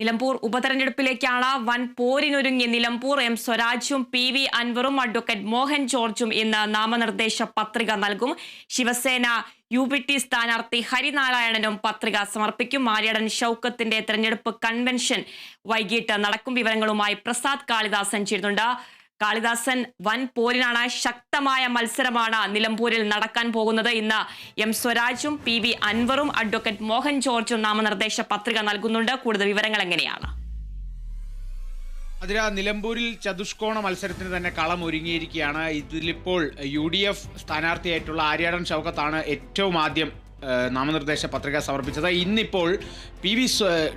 നിലമ്പൂർ ഉപതെരഞ്ഞെടുപ്പിലേക്കാണ് വൻ പോരിനൊരുങ്ങി. നിലമ്പൂർ എം സ്വരാജും പി വി അൻവറും അഡ്വക്കേറ്റ് മോഹൻ ജോർജും ഇന്ന് നാമനിർദ്ദേശ പത്രിക നൽകും. ശിവസേന യു പി ടി സ്ഥാനാർത്ഥി ഹരിനാരായണനും പത്രിക സമർപ്പിക്കും. മാരിയടൻ ഷൌക്കത്തിന്റെ തെരഞ്ഞെടുപ്പ് കൺവെൻഷൻ വൈകിട്ട് നടക്കും. വിവരങ്ങളുമായി പ്രസാദ് കാളിദാസൻ ചേരുന്നുണ്ട്. കാളിദാസൻ വൻ പോരിനാണ് ശക്തമായ മത്സരമാണ് നിലമ്പൂരിൽ നടക്കാൻ പോകുന്നത്. ഇന്ന് എം സ്വരാജും പി വി അൻവറും അഡ്വക്കേറ്റ് മോഹൻ ജോർജും നാമനിർദ്ദേശ പത്രിക നൽകുന്നുണ്ട്. കൂടുതൽ വിവരങ്ങൾ എങ്ങനെയാണ്? അതിര നിലമ്പൂരിൽ ചതുഷ്കോണ മത്സരത്തിന് തന്നെ കളം ഒരുങ്ങിയിരിക്കുകയാണ്. ഇതിലിപ്പോൾ യു ഡി എഫ് സ്ഥാനാർത്ഥിയായിട്ടുള്ള ആര്യാടൻ ഷൗക്കത്താണ് ഏറ്റവും ആദ്യം നാമനിർദ്ദേശ പത്രിക സമർപ്പിച്ചത്. ഇന്നിപ്പോൾ പി വി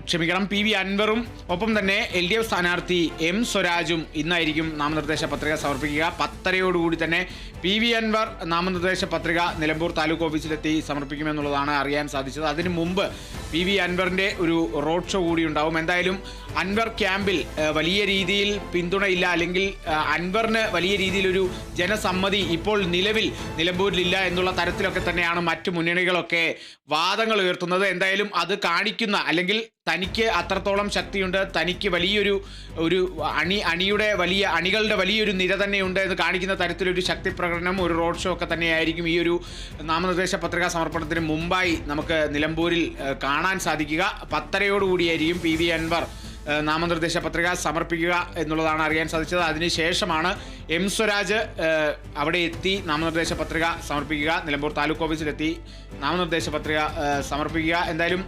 ക്ഷമിക്കണം പി വി അൻവറും ഒപ്പം തന്നെ എൽ ഡി എഫ് സ്ഥാനാർത്ഥി എം സ്വരാജും ഇന്നായിരിക്കും നാമനിർദ്ദേശ പത്രിക സമർപ്പിക്കുക. പത്തരയോടുകൂടി തന്നെ പി വി അൻവർ നാമനിർദ്ദേശ പത്രിക നിലമ്പൂർ താലൂക്ക് ഓഫീസിലെത്തി സമർപ്പിക്കുമെന്നുള്ളതാണ് അറിയാൻ സാധിച്ചത്. അതിനു മുമ്പ് പി വി അൻവറിന്റെ ഒരു റോഡ് ഷോ കൂടി ഉണ്ടാവും. എന്തായാലും അൻവർ ക്യാമ്പിൽ വലിയ രീതിയിൽ പിന്തുണയില്ല അല്ലെങ്കിൽ അൻവറിന് വലിയ രീതിയിലൊരു ജനസമ്മതി ഇപ്പോൾ നിലവിൽ നിലമ്പൂരിലില്ല എന്നുള്ള തരത്തിലൊക്കെ തന്നെയാണ് മറ്റു മുന്നണികളൊക്കെ വാദങ്ങൾ ഉയർത്തുന്നത്. എന്തായാലും അത് കാണിക്കുന്ന അല്ലെങ്കിൽ തനിക്ക് അത്രത്തോളം ശക്തിയുണ്ട് തനിക്ക് വലിയൊരു ഒരു അണി അണിയുടെ വലിയ അണികളുടെ വലിയൊരു നിര തന്നെയുണ്ട് എന്ന് കാണിക്കുന്ന തരത്തിലൊരു ശക്തി പ്രകടനം ഒരു റോഡ് ഷോ ഒക്കെ തന്നെയായിരിക്കും ഈ ഒരു നാമനിർദ്ദേശ പത്രികാ സമർപ്പണത്തിന് മുമ്പായി നമുക്ക് നിലമ്പൂരിൽ കാണാൻ സാധിക്കുക. പത്തരയോടുകൂടിയായിരിക്കും പി വി അൻവർ നാമനിർദ്ദേശ പത്രിക സമർപ്പിക്കുക എന്നുള്ളതാണ് അറിയാൻ സാധിച്ചത്. അതിനുശേഷമാണ് എം സ്വരാജ് അവിടെ എത്തി നാമനിർദ്ദേശ പത്രിക സമർപ്പിക്കുക. നിലമ്പൂർ താലൂക്ക് ഓഫീസിലെത്തി നാമനിർദ്ദേശ പത്രിക സമർപ്പിക്കുക. എന്തായാലും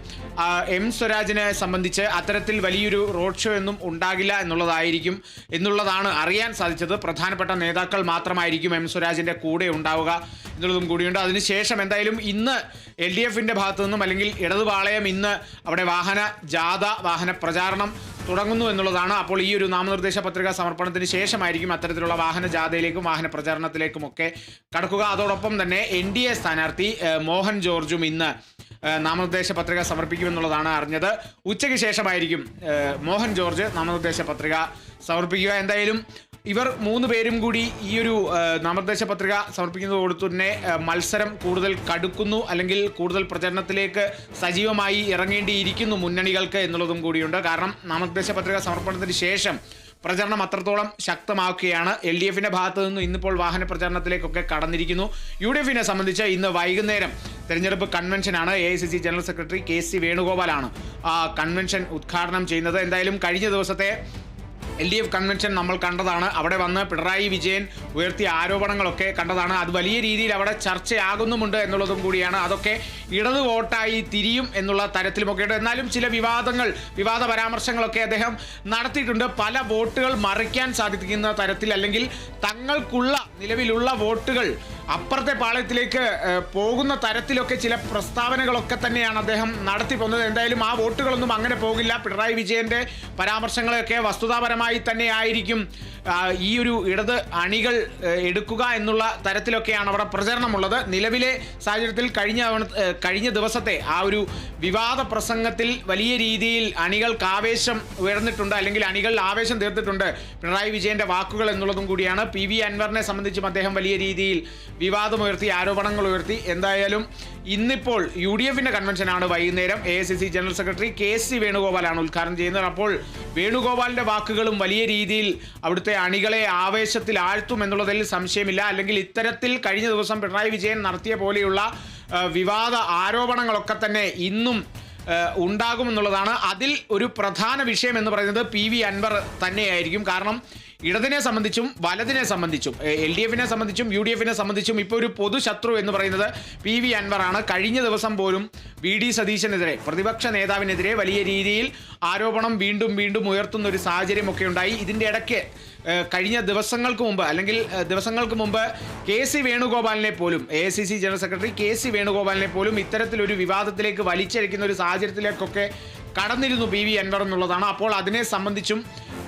എം സ്വരാജിനെ സംബന്ധിച്ച് അത്തരത്തിൽ വലിയൊരു റോഡ് ഷോ ഒന്നും ഉണ്ടാകില്ല എന്നുള്ളതായിരിക്കും എന്നുള്ളതാണ് അറിയാൻ സാധിച്ചത്. പ്രധാനപ്പെട്ട നേതാക്കൾ മാത്രമായിരിക്കും എം സ്വരാജിന്റെ കൂടെ ഉണ്ടാവുക. എന്നുള്ളതും കൂടിയുണ്ട്. അതിനുശേഷം എന്തായാലും ഇന്ന് എൽ ഡി എഫിന്റെ ഭാഗത്തു നിന്നും അല്ലെങ്കിൽ ഇടതുപാളയം ഇന്ന് അവിടെ വാഹന ജാഥ വാഹന പ്രചാരണം തുടങ്ങുന്നു എന്നുള്ളതാണ്. അപ്പോൾ ഈ ഒരു നാമനിർദ്ദേശ പത്രിക സമർപ്പണത്തിന് ശേഷമായിരിക്കും അത്തരത്തിലുള്ള വാഹന ജാഥയിലേക്കും വാഹന പ്രചാരണത്തിലേക്കും ഒക്കെ കടക്കുക. അതോടൊപ്പം തന്നെ എൻ ഡി എ സ്ഥാനാർത്ഥി മോഹൻ ജോർജും ഇന്ന് നാമനിർദ്ദേശ പത്രിക സമർപ്പിക്കുമെന്നുള്ളതാണ് അറിഞ്ഞത്. ഉച്ചയ്ക്ക് ശേഷമായിരിക്കും മോഹൻ ജോർജ് നാമനിർദ്ദേശ പത്രിക സമർപ്പിക്കുക. എന്തായാലും ഇവർ മൂന്ന് പേരും കൂടി ഈ ഒരു നാമനിർദ്ദേശ പത്രിക സമർപ്പിക്കുന്നതോട് തന്നെ മത്സരം കൂടുതൽ കടുക്കുന്നു അല്ലെങ്കിൽ കൂടുതൽ പ്രചരണത്തിലേക്ക് സജീവമായി ഇറങ്ങേണ്ടിയിരിക്കുന്നു മുന്നണികൾക്ക് എന്നുള്ളതും കൂടിയുണ്ട്. കാരണം നാമനിർദ്ദേശ പത്രിക സമർപ്പണത്തിന് ശേഷം പ്രചരണം അത്രത്തോളം ശക്തമാക്കുകയാണ്. എൽ ഡി എഫിന്റെ ഭാഗത്ത് നിന്ന് ഇന്നിപ്പോൾ വാഹന പ്രചരണത്തിലേക്കൊക്കെ കടന്നിരിക്കുന്നു. യു ഡി എഫിനെ സംബന്ധിച്ച് ഇന്ന് വൈകുന്നേരം തെരഞ്ഞെടുപ്പ് കൺവെൻഷനാണ് A I C C general secretary K C വേണുഗോപാലാണ് ആ കൺവെൻഷൻ ഉദ്ഘാടനം ചെയ്യുന്നത്. എന്തായാലും കഴിഞ്ഞ ദിവസത്തെ എൽ ഡി എഫ് കൺവെൻഷൻ നമ്മൾ കണ്ടതാണ്. അവിടെ വന്ന് പിണറായി വിജയൻ ഉയർത്തിയ ആരോപണങ്ങളൊക്കെ കണ്ടതാണ്. അത് വലിയ രീതിയിൽ അവിടെ ചർച്ചയാകുന്നുമുണ്ട് എന്നുള്ളതും കൂടിയാണ്. അതൊക്കെ ഇടത് വോട്ടായി തിരിയും എന്നുള്ള തരത്തിലുമൊക്കെ ഉണ്ട് എന്നാലും ചില വിവാദങ്ങൾ വിവാദ പരാമർശങ്ങളൊക്കെ അദ്ദേഹം നടത്തിയിട്ടുണ്ട്. പല വോട്ടുകൾ മറിക്കാൻ സാധിക്കുന്ന തരത്തിൽ അല്ലെങ്കിൽ തങ്ങൾക്കുള്ള നിലവിലുള്ള വോട്ടുകൾ അപ്പുറത്തെ പാളയത്തിലേക്ക് പോകുന്ന തരത്തിലൊക്കെ ചില പ്രസ്താവനകളൊക്കെ തന്നെയാണ് അദ്ദേഹം നടത്തി പോകുന്നത്. എന്തായാലും ആ വോട്ടുകളൊന്നും അങ്ങനെ പോകില്ല. പിണറായി വിജയന്റെ പരാമർശങ്ങളൊക്കെ വസ്തുതാപരമായി തന്നെ ആയിരിക്കും. ഈ ഒരു ഇടത് അണികൾ എടുക്കുക എന്നുള്ള തരത്തിലൊക്കെയാണ് അവിടെ പ്രചരണമുള്ളത്. നിലവിലെ സാഹചര്യത്തിൽ കഴിഞ്ഞ കഴിഞ്ഞ ദിവസത്തെ ആ ഒരു വിവാദ പ്രസംഗത്തിൽ വലിയ രീതിയിൽ അണികൾക്ക് ആവേശം ഉയർന്നിട്ടുണ്ട് അല്ലെങ്കിൽ അണികൾ ആവേശം തീർത്തിട്ടുണ്ട് പിണറായി വിജയന്റെ വാക്കുകൾ എന്നുള്ളതും കൂടിയാണ്. പി വി അൻവറിനെ സംബന്ധിച്ചും അദ്ദേഹം വലിയ രീതിയിൽ വിവാദമുയർത്തി ആരോപണങ്ങൾ ഉയർത്തി. എന്തായാലും ഇന്നിപ്പോൾ യു ഡി എഫിന്റെ കൺവെൻഷനാണ് വൈകുന്നേരം. A I C general secretary K C വേണുഗോപാലാണ് ഉദ്ഘാടനം ചെയ്യുന്നത്. അപ്പോൾ വേണുഗോപാലിന്റെ വാക്കുകളും വലിയ രീതിയിൽ അവിടുത്തെ അണികളെ ആവേശത്തിൽ ആഴ്ത്തും എന്നുള്ളതിൽ സംശയമില്ല. അല്ലെങ്കിൽ ഇത്തരത്തിൽ കഴിഞ്ഞ ദിവസം പിണറായി വിജയൻ നടത്തിയ പോലെയുള്ള വിവാദ ആരോപണങ്ങളൊക്കെ തന്നെ ഇന്നും ഉണ്ടാകുമെന്നുള്ളതാണ് അതിൽ ഒരു പ്രധാന വിഷയം എന്ന് പറയുന്നത് പി വി അൻവർ തന്നെയായിരിക്കും. കാരണം ഇടതിനെ സംബന്ധിച്ചും വലതിനെ സംബന്ധിച്ചും എൽ ഡി എഫിനെ സംബന്ധിച്ചും യു ഡി എഫിനെ സംബന്ധിച്ചും ഇപ്പോൾ ഒരു പൊതുശത്രു എന്ന് പറയുന്നത് പി വി അൻവറാണ്. കഴിഞ്ഞ ദിവസം പോലും വി ഡി സതീശനെതിരെ പ്രതിപക്ഷ നേതാവിനെതിരെ വലിയ രീതിയിൽ ആരോപണം വീണ്ടും വീണ്ടും ഉയർത്തുന്ന ഒരു സാഹചര്യമൊക്കെ ഉണ്ടായി. ഇതിന്റെ ഇടയ്ക്ക് കഴിഞ്ഞ ദിവസങ്ങൾക്ക് മുമ്പ് അല്ലെങ്കിൽ ദിവസങ്ങൾക്ക് മുമ്പ് കെ സി വേണുഗോപാലിനെ പോലും A C C general secretary K C വേണുഗോപാലിനെ പോലും ഇത്തരത്തിലൊരു വിവാദത്തിലേക്ക് വലിച്ചഴിക്കുന്ന ഒരു സാഹചര്യത്തിലേക്കൊക്കെ കടന്നിരുന്നു പി വി അൻവർ എന്നുള്ളതാണ്. അപ്പോൾ അതിനെ സംബന്ധിച്ചും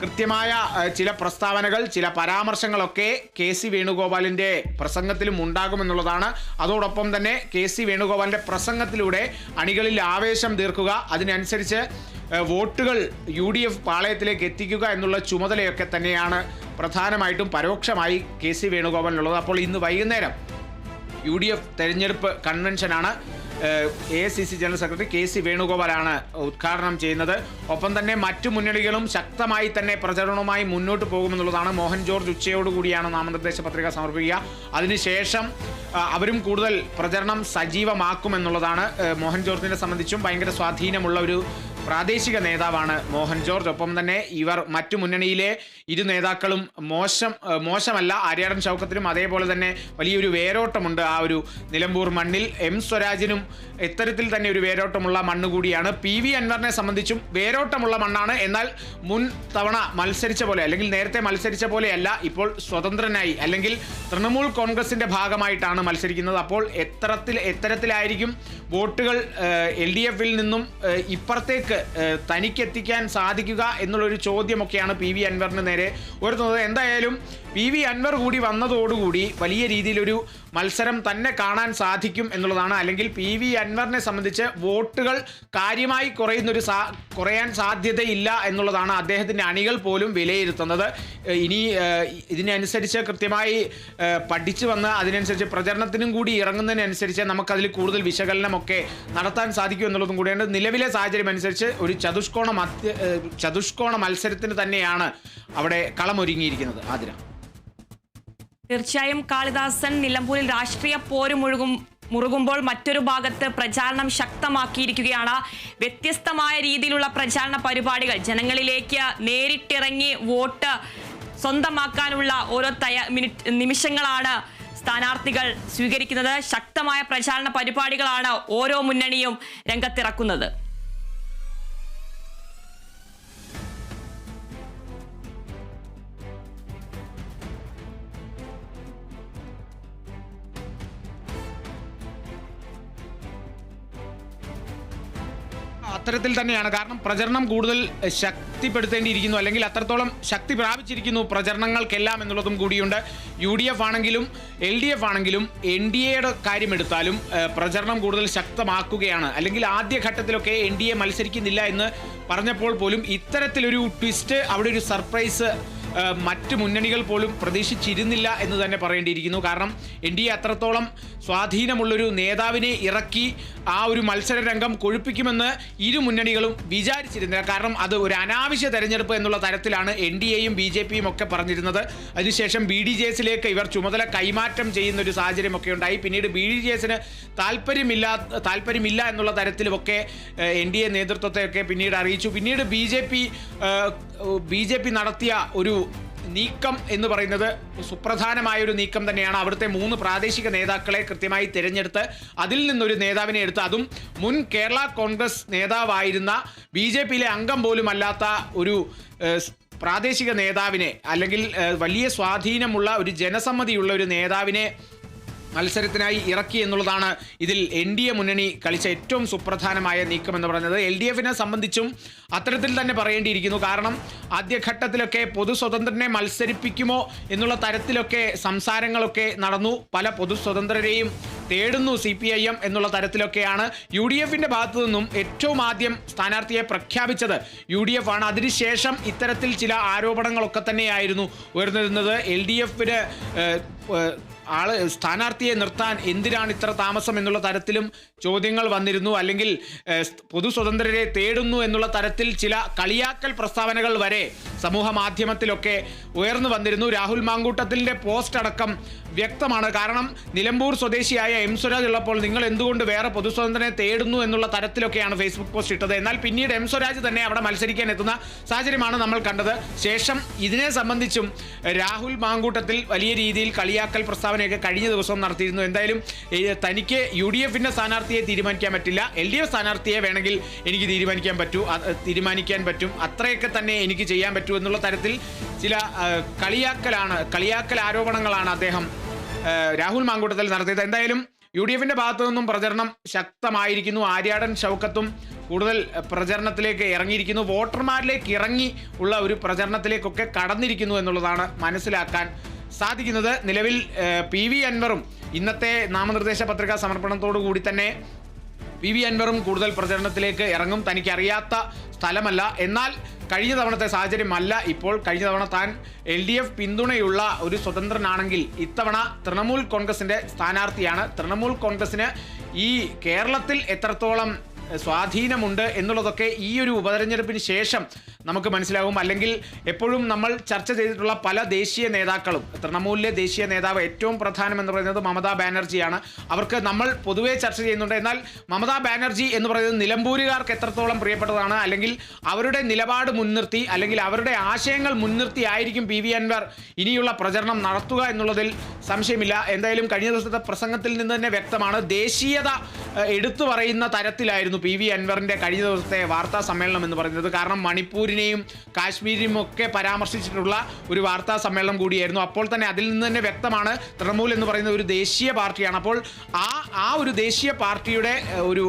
കൃത്യമായ ചില പ്രസ്താവനകൾ ചില പരാമർശങ്ങളൊക്കെ കെ സി വേണുഗോപാലിന്റെ പ്രസംഗത്തിലും ഉണ്ടാകുമെന്നുള്ളതാണ്. അതോടൊപ്പം തന്നെ കെ സി വേണുഗോപാലിന്റെ പ്രസംഗത്തിലൂടെ അണികളിൽ ആവേശം തീർക്കുക അതിനനുസരിച്ച് വോട്ടുകൾ യു ഡി എഫ് പാളയത്തിലേക്ക് എത്തിക്കുക എന്നുള്ള ചുമതലയൊക്കെ തന്നെയാണ് പ്രധാനമായിട്ടും പരോക്ഷമായി കെ സി വേണുഗോപാലിനുള്ളത്. അപ്പോൾ ഇന്ന് വൈകുന്നേരം യു ഡി എഫ് തെരഞ്ഞെടുപ്പ് കൺവെൻഷനാണ് A C C general secretary K C വേണുഗോപാലാണ് ഉദ്ഘാടനം ചെയ്യുന്നത്. ഒപ്പം തന്നെ മറ്റു മുന്നണികളും ശക്തമായി തന്നെ പ്രചരണവുമായി മുന്നോട്ട് പോകുമെന്നുള്ളതാണ് മോഹൻ ജോർജ് ഉച്ചയോടുകൂടിയാണ് നാമനിർദ്ദേശ പത്രിക സമർപ്പിക്കുക. അതിനുശേഷം അവരും കൂടുതൽ പ്രചരണം സജീവമാക്കുമെന്നുള്ളതാണ് മോഹൻ ജോർജിനെ സംബന്ധിച്ചും ഭയങ്കര സ്വാധീനമുള്ള ഒരു പ്രാദേശിക നേതാവാണ് മോഹൻ ജോർജ്. ഒപ്പം തന്നെ ഇവർ മറ്റു മുന്നണിയിലെ ഇരു നേതാക്കളും മോശം മോശമല്ല ആര്യാടൻ ചൗക്കത്തിനും അതേപോലെ തന്നെ വലിയൊരു വേരോട്ടമുണ്ട് ആ ഒരു നിലമ്പൂർ മണ്ണിൽ. എം സ്വരാജിനും ഇത്തരത്തിൽ തന്നെ ഒരു വേരോട്ടമുള്ള മണ്ണ് കൂടിയാണ്. പി വി അൻവറിനെ സംബന്ധിച്ചും വേരോട്ടമുള്ള മണ്ണാണ്. എന്നാൽ മുൻ തവണ മത്സരിച്ച പോലെ അല്ലെങ്കിൽ നേരത്തെ മത്സരിച്ച പോലെയല്ല ഇപ്പോൾ സ്വതന്ത്രനായി അല്ലെങ്കിൽ തൃണമൂൽ കോൺഗ്രസിന്റെ ഭാഗമായിട്ടാണ് മത്സരിക്കുന്നത്. അപ്പോൾ എത്തരത്തിൽ എത്തരത്തിലായിരിക്കും വോട്ടുകൾ എൽ ഡി എഫിൽ നിന്നും ഇപ്പുറത്തേക്ക് തനിക്കെത്തിക്കാൻ സാധിക്കുക എന്നുള്ളൊരു ചോദ്യമൊക്കെയാണ് പി വി അൻവറിന് നേരെ ഉയർത്തുന്നത്. എന്തായാലും പി വി അൻവർ കൂടി വന്നതോടുകൂടി വലിയ രീതിയിലൊരു മത്സരം തന്നെ കാണാൻ സാധിക്കും എന്നുള്ളതാണ്. അല്ലെങ്കിൽ പി വി അൻവറിനെ സംബന്ധിച്ച് വോട്ടുകൾ കാര്യമായി കുറയുന്നൊരു സാ കുറയാൻ സാധ്യതയില്ല എന്നുള്ളതാണ് അദ്ദേഹത്തിന്റെ അണികൾ പോലും വിലയിരുത്തുന്നത്. ഇനി ഇതിനനുസരിച്ച് കൃത്യമായി പഠിച്ചു വന്ന് അതിനനുസരിച്ച് പ്രചരണത്തിനും കൂടി ഇറങ്ങുന്നതിനനുസരിച്ച് നമുക്കതിൽ കൂടുതൽ വിശകലനമൊക്കെ നടത്താൻ സാധിക്കും എന്നുള്ളതും കൂടിയാണ് നിലവിലെ സാഹചര്യം അനുസരിച്ച് ഒരു ചതുഷ്കോണ മത്യ ചതുഷ്കോണ മത്സരത്തിന് തന്നെയാണ് അവിടെ കളമൊരുങ്ങിയിരിക്കുന്നത് ആതിര. തീർച്ചയായും കാളിദാസൻ നിലമ്പൂരിൽ രാഷ്ട്രീയ പോര് മുഴുകും മുറുകുമ്പോൾ മറ്റൊരു ഭാഗത്ത് പ്രചാരണം ശക്തമാക്കിയിരിക്കുകയാണ്. വ്യത്യസ്തമായ രീതിയിലുള്ള പ്രചാരണ പരിപാടികൾ ജനങ്ങളിലേക്ക് നേരിട്ടിറങ്ങി വോട്ട് സ്വന്തമാക്കാനുള്ള ഓരോ തയ മിനിറ്റ് നിമിഷങ്ങളാണ് സ്ഥാനാർത്ഥികൾ സ്വീകരിക്കുന്നത്. ശക്തമായ പ്രചാരണ പരിപാടികളാണ് ഓരോ മുന്നണിയും രംഗത്തിറക്കുന്നത്. അത്തരത്തിൽ തന്നെയാണ്. കാരണം പ്രചരണം കൂടുതൽ ശക്തിപ്പെടുത്തേണ്ടിയിരിക്കുന്നു. അല്ലെങ്കിൽ അത്രത്തോളം ശക്തി പ്രാപിച്ചിരിക്കുന്നു പ്രചരണങ്ങൾക്കെല്ലാം എന്നുള്ളതും കൂടിയുണ്ട്. യു ഡി എഫ് ആണെങ്കിലും എൽ ഡി എഫ് ആണെങ്കിലും എൻ ഡി എയുടെ കാര്യമെടുത്താലും പ്രചരണം കൂടുതൽ ശക്തമാക്കുകയാണ്. അല്ലെങ്കിൽ ആദ്യഘട്ടത്തിലൊക്കെ എൻ ഡി എ മത്സരിക്കുന്നില്ല എന്ന് പറഞ്ഞപ്പോൾ പോലും ഇത്തരത്തിലൊരു ട്വിസ്റ്റ് അവിടെ ഒരു സർപ്രൈസ് മറ്റ് മുന്നണികൾ പോലും പ്രതീക്ഷിച്ചിരുന്നില്ല എന്ന് തന്നെ പറയേണ്ടിയിരിക്കുന്നു. കാരണം എൻ ഡി എ അത്രത്തോളം സ്വാധീനമുള്ളൊരു നേതാവിനെ ഇറക്കി ആ ഒരു മത്സര രംഗം കൊഴുപ്പിക്കുമെന്ന് ഇരു മുന്നണികളും വിചാരിച്ചിരുന്നില്ല. കാരണം അത് ഒരു അനാവശ്യ തെരഞ്ഞെടുപ്പ് എന്നുള്ള തരത്തിലാണ് എൻ ഡി എയും ബി ജെ പിയും ഒക്കെ പറഞ്ഞിരുന്നത്. അതിനുശേഷം ബി ഡി ജെ എസിലേക്ക് ഇവർ ചുമതല കൈമാറ്റം ചെയ്യുന്ന ഒരു സാഹചര്യമൊക്കെ ഉണ്ടായി. പിന്നീട് ബി ഡി ജെ എസിന് താല്പര്യമില്ല താല്പര്യമില്ല എന്നുള്ള തരത്തിലുമൊക്കെ എൻ ഡി എ നേതൃത്വത്തെയൊക്കെ പിന്നീട് അറിയിച്ചു. പിന്നീട് B J P B J P നടത്തിയ ഒരു നീക്കം എന്ന് പറയുന്നത് സുപ്രധാനമായ ഒരു നീക്കം തന്നെയാണ് അവിടുത്തെ മൂന്ന് പ്രാദേശിക നേതാക്കളെ കൃത്യമായി തിരഞ്ഞെടുത്ത് അതിൽ നിന്നൊരു നേതാവിനെ എടുത്ത് അതും മുൻ കേരള കോൺഗ്രസ് നേതാവായിരുന്ന ബി ജെ പിയിലെ അംഗം പോലും അല്ലാത്ത ഒരു പ്രാദേശിക നേതാവിനെ അല്ലെങ്കിൽ വലിയ സ്വാധീനമുള്ള ഒരു ജനസമ്മതിയുള്ള ഒരു നേതാവിനെ മത്സരത്തിനായി ഇറക്കി എന്നുള്ളതാണ് ഇതിൽ എൻ ഡി എ മുന്നണി കളിച്ച ഏറ്റവും സുപ്രധാനമായ നീക്കമെന്ന് പറയുന്നത്. എൽ ഡി എഫിനെ സംബന്ധിച്ചും അത്തരത്തിൽ തന്നെ പറയേണ്ടിയിരിക്കുന്നു. കാരണം ആദ്യഘട്ടത്തിലൊക്കെ പൊതു സ്വതന്ത്രനെ മത്സരിപ്പിക്കുമോ എന്നുള്ള തരത്തിലൊക്കെ സംസാരങ്ങളൊക്കെ നടന്നു. പല പൊതു സ്വതന്ത്രരെയും തേടുന്നു സി പി ഐ എം എന്നുള്ള തരത്തിലൊക്കെയാണ് യു ഡി എഫിന്റെ ഭാഗത്തു നിന്നും ഏറ്റവും ആദ്യം സ്ഥാനാർത്ഥിയെ പ്രഖ്യാപിച്ചത്. യു ഡി എഫ് ആണ് അതിനുശേഷം ഇത്തരത്തിൽ ചില ആരോപണങ്ങളൊക്കെ തന്നെയായിരുന്നു ഉയർന്നിരുന്നത്. എൽ ഡി എഫിന് ആൾ സ്ഥാനാർത്ഥിയെ നിർത്താൻ എന്തിനാണ് ഇത്ര താമസം എന്നുള്ള തരത്തിലും ചോദ്യങ്ങൾ വന്നിരുന്നു. അല്ലെങ്കിൽ പൊതു സ്വതന്ത്രരെ തേടുന്നു എന്നുള്ള തരത്തിൽ ചില കളിയാക്കൽ പ്രസ്താവനകൾ വരെ സമൂഹ മാധ്യമത്തിലൊക്കെ ഉയർന്നു വന്നിരുന്നു. രാഹുൽ മാങ്കൂട്ടത്തിന്റെ പോസ്റ്റ് അടക്കം വ്യക്തമാണ്. കാരണം നിലമ്പൂർ സ്വദേശിയായ എം സ്വരാജ് ഉള്ളപ്പോൾ നിങ്ങൾ എന്തുകൊണ്ട് വേറെ പൊതു സ്വതന്ത്രനെ തേടുന്നു എന്നുള്ള തരത്തിലൊക്കെയാണ് ഫേസ്ബുക്ക് പോസ്റ്റ് ഇട്ടത്. എന്നാൽ പിന്നീട് എം സ്വരാജ് തന്നെ അവിടെ മത്സരിക്കാൻ എത്തുന്ന സാഹചര്യമാണ് നമ്മൾ കണ്ടത്. ശേഷം ഇതിനെ സംബന്ധിച്ചും രാഹുൽ മാങ്കൂട്ടത്തിൽ വലിയ രീതിയിൽ കളിയാക്കൽ പ്രസ്താവനയൊക്കെ കഴിഞ്ഞ ദിവസം നടത്തിയിരുന്നു. എന്തായാലും തനിക്ക് യു ഡി എഫിന്റെ സ്ഥാനാർത്ഥിയെ തീരുമാനിക്കാൻ പറ്റില്ല. എൽ ഡി എഫ് സ്ഥാനാർത്ഥിയെ വേണമെങ്കിൽ എനിക്ക് തീരുമാനിക്കാൻ പറ്റൂ. തീരുമാനിക്കാൻ പറ്റും. അത്രയൊക്കെ തന്നെ എനിക്ക് ചെയ്യാൻ പറ്റൂ എന്നുള്ള തരത്തിൽ ചില കളിയാക്കലാണ് കളിയാക്കൽ ആരോപണങ്ങളാണ് അദ്ദേഹം രാഹുൽ മാങ്കൂട്ടത്തിൽ നടത്തിയത്. എന്തായാലും യു ഡി എഫിന്റെ ഭാഗത്തു നിന്നും പ്രചരണം ശക്തമായിരിക്കുന്നു. ആര്യാടൻ ഷൗക്കത്തും കൂടുതൽ പ്രചരണത്തിലേക്ക് ഇറങ്ങിയിരിക്കുന്നു. വോട്ടർമാരിലേക്ക് ഇറങ്ങി ഉള്ള ഒരു പ്രചരണത്തിലേക്കൊക്കെ കടന്നിരിക്കുന്നു എന്നുള്ളതാണ് മനസ്സിലാക്കാൻ സാധിക്കുന്നത്. നിലവിൽ പി വി അൻവറും ഇന്നത്തെ നാമനിർദ്ദേശ പത്രികാ സമർപ്പണത്തോടു കൂടി തന്നെ പി വി അൻവറും കൂടുതൽ പ്രചരണത്തിലേക്ക് ഇറങ്ങും. തനിക്ക് അറിയാത്ത സ്ഥലമല്ല. എന്നാൽ കഴിഞ്ഞ തവണത്തെ സാഹചര്യമല്ല. ഇപ്പോൾ കഴിഞ്ഞ തവണ താൻ എൽ ഡി എഫ് പിന്തുണയുള്ള ഒരു സ്വതന്ത്രനാണെങ്കിൽ ഇത്തവണ തൃണമൂൽ കോൺഗ്രസിന്റെ സ്ഥാനാർത്ഥിയാണ്. തൃണമൂൽ കോൺഗ്രസിന് ഈ കേരളത്തിൽ എത്രത്തോളം സ്വാധീനമുണ്ട് എന്നുള്ളതൊക്കെ ഈ ഒരു ഉപതെരഞ്ഞെടുപ്പിന് ശേഷം നമുക്ക് മനസ്സിലാകും. അല്ലെങ്കിൽ എപ്പോഴും നമ്മൾ ചർച്ച ചെയ്തിട്ടുള്ള പല ദേശീയ നേതാക്കളും തൃണമൂലിലെ ദേശീയ നേതാവ് ഏറ്റവും പ്രധാനം എന്ന് പറയുന്നത് മമതാ ബാനർജിയാണ്. അവർക്ക് നമ്മൾ പൊതുവെ ചർച്ച ചെയ്യുന്നുണ്ട്. എന്നാൽ മമതാ ബാനർജി എന്ന് പറയുന്നത് നിലമ്പൂരുകാർക്ക് എത്രത്തോളം പ്രിയപ്പെട്ടതാണ്? അല്ലെങ്കിൽ അവരുടെ നിലപാട് മുൻനിർത്തി അല്ലെങ്കിൽ അവരുടെ ആശയങ്ങൾ മുൻനിർത്തി ആയിരിക്കും പി വി അൻവർ ഇനിയുള്ള പ്രചരണം നടത്തുക എന്നുള്ളതിൽ സംശയമില്ല. എന്തായാലും കഴിഞ്ഞ ദിവസത്തെ പ്രസംഗത്തിൽ നിന്ന് തന്നെ വ്യക്തമാണ്. ദേശീയത എടുത്തു പറയുന്ന തരത്തിലായിരുന്നു പി വി അൻവറിന്റെ കഴിഞ്ഞ ദിവസത്തെ വാർത്താ സമ്മേളനം എന്ന് പറയുന്നത്. കാരണം മണിപ്പൂരിനെയും കാശ്മീരിനെയും ഒക്കെ പരാമർശിച്ചിട്ടുള്ള ഒരു വാർത്താ സമ്മേളനം കൂടിയായിരുന്നു. അപ്പോൾ തന്നെ അതിൽ നിന്ന് തന്നെ വ്യക്തമാണ് തൃണമൂൽ എന്ന് പറയുന്ന ഒരു ദേശീയ പാർട്ടിയാണ്. അപ്പോൾ ആ ആ ഒരു ദേശീയ പാർട്ടിയുടെ ഒരു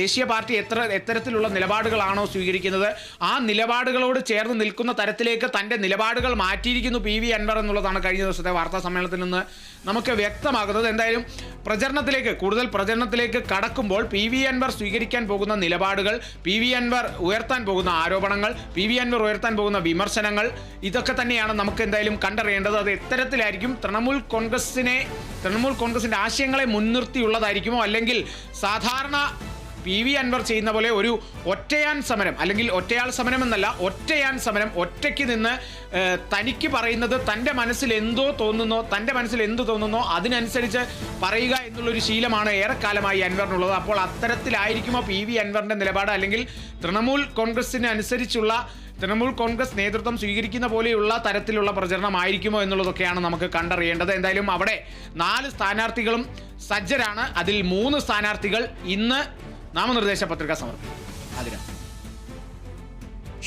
ദേശീയ പാർട്ടി എത്ര എത്തരത്തിലുള്ള നിലപാടുകളാണോ സ്വീകരിക്കുന്നത്? ആ നിലപാടുകളോട് ചേർന്ന് നിൽക്കുന്ന തരത്തിലേക്ക് തന്റെ നിലപാടുകൾ മാറ്റിയിരിക്കുന്നു പി വി അൻവർ എന്നുള്ളതാണ് കഴിഞ്ഞ ദിവസത്തെ വാർത്താ സമ്മേളനത്തിൽ നിന്ന് നമുക്ക് വ്യക്തമാകുന്നത്. എന്തായാലും പ്രചരണത്തിലേക്ക് കൂടുതൽ പ്രചരണത്തിലേക്ക് കടക്കുമ്പോൾ പി വി അൻവർ സ്വീകരിക്കാൻ പോകുന്ന നിലപാടുകൾ പി വി അൻവർ ഉയർത്താൻ പോകുന്ന ആരോപണങ്ങൾ പി വി അൻവർ ഉയർത്താൻ പോകുന്ന വിമർശനങ്ങൾ ഇതൊക്കെ തന്നെയാണ് നമുക്ക് എന്തായാലും കണ്ടറിയേണ്ടത്. അത് എത്തരത്തിലായിരിക്കും തൃണമൂൽ കോൺഗ്രസിനെ തൃണമൂൽ കോൺഗ്രസിന്റെ ആശയങ്ങളെ മുൻനിർത്തിയുള്ളതായിരിക്കുമോ? അല്ലെങ്കിൽ സാധാരണ പി വി അൻവർ ചെയ്യുന്ന പോലെ ഒരു ഒറ്റയാൻ സമരം അല്ലെങ്കിൽ ഒറ്റയാൾ സമരം എന്നല്ല ഒറ്റയാൻ സമരം ഒറ്റയ്ക്ക് നിന്ന് തനിക്ക് പറയുന്നത് തന്റെ മനസ്സിൽ എന്തോ തോന്നുന്നോ തന്റെ മനസ്സിൽ എന്ത് തോന്നുന്നോ അതിനനുസരിച്ച് പറയുക എന്നുള്ളൊരു ശീലമാണ് ഏറെക്കാലമായി അൻവറിനുള്ളത്. അപ്പോൾ അത്തരത്തിലായിരിക്കുമോ പി വി അൻവറിന്റെ നിലപാട്? അല്ലെങ്കിൽ തൃണമൂൽ കോൺഗ്രസിന് അനുസരിച്ചുള്ള തൃണമൂൽ കോൺഗ്രസ് നേതൃത്വം സ്വീകരിക്കുന്ന പോലെയുള്ള തരത്തിലുള്ള പ്രചരണമായിരിക്കുമോ എന്നുള്ളതൊക്കെയാണ് നമുക്ക് കണ്ടറിയേണ്ടത്. എന്തായാലും അവിടെ നാല് സ്ഥാനാർത്ഥികളും സജ്ജരാണ്. അതിൽ മൂന്ന് സ്ഥാനാർത്ഥികൾ ഇന്ന് നാമനിർദ്ദേശ പത്രിക സമർപ്പിക്കും അതിനാണ്